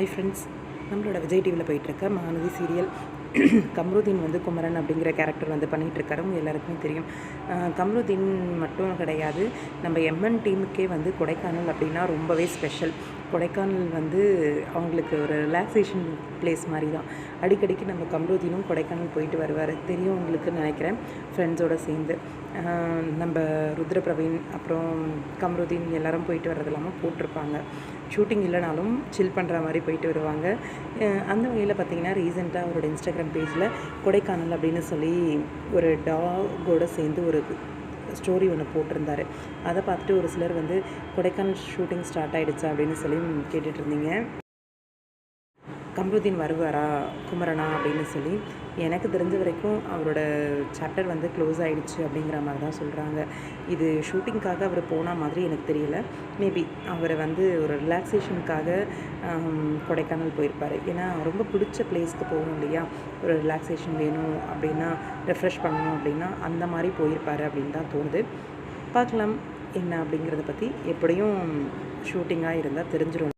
Hi friends நம்மளோட விஜய் டிவியில் போயிட்டுருக்க மகாநதி சீரியல் கம்ருதீன் வந்து குமரன் அப்படிங்கிற கேரக்டர் வந்து பண்ணிகிட்ருக்காரு உங்கள் எல்லாருக்குமே தெரியும். கம்ருதீன் மட்டும் கிடையாது. நம்ம எம்என் டீமுக்கே வந்து கொடைக்கானல் அப்படின்னா ரொம்பவே ஸ்பெஷல் கொடைக்கானல் வந்து அவங்களுக்கு ஒரு ரிலாக்ஸேஷன் பிளேஸ் மாதிரி தான் அடிக்கடிக்கு நம்ம கம்ருதீனும் கொடைக்கானல் போயிட்டு வருவார். தெரியும் உங்களுக்கு நினைக்கிறேன். ஃப்ரெண்ட்ஸோடு சேர்ந்து. நம்ம ருத்ர பிரவீன் அப்புறம் கம்ருதீன் எல்லாரும் போயிட்டு வர்றது இல்லாமல் போட்டிருப்பாங்க. ஷூட்டிங் இல்லைனாலும் சில் பண்ணுற மாதிரி போயிட்டு வருவாங்க. அந்த வகையில் பார்த்தீங்கன்னா ரீசெண்டாக அவரோட இன்ஸ்டாகிராம் பேஜில் கொடைக்கானல் அப்படின்னு சொல்லி ஒரு டாகோட சேர்ந்து ஒரு ஸ்டோரி ஒன்று போட்டிருந்தாரு. அதை பார்த்துட்டு ஒரு சிலர் வந்து கொடைக்கானல் ஷூட்டிங் ஸ்டார்ட் ஆகிடுச்சா அப்படின்னு சொல்லி கேட்டுட்டு இருந்தீங்க. கம்ருதீன் வருவாரா குமரனா அப்படின்னு சொல்லி எனக்கு தெரிஞ்ச வரைக்கும் அவரோட சாப்டர் வந்து க்ளோஸ் ஆகிடுச்சு அப்படிங்கிற மாதிரி தான் சொல்கிறாங்க இது ஷூட்டிங்க்காக அவர் போன மாதிரி எனக்கு தெரியல. மேபி அவரை வந்து ஒரு ரிலாக்ஸேஷனுக்காக கொடைக்கானல் போயிருப்பார். ஏன்னா ரொம்ப பிடிச்ச பிளேஸ்க்கு போகணும் இல்லையா? ஒரு ரிலாக்ஸேஷன் வேணும் அப்படின்னா ரெஃப்ரெஷ் பண்ணணும் அப்படின்னா அந்த மாதிரி போயிருப்பார் அப்படின்னு தான் தோணுது. பார்க்கலாம் என்ன அப்படிங்கிறத பற்றி எப்படியும் ஷூட்டிங்காக இருந்தால் தெரிஞ்சிடும்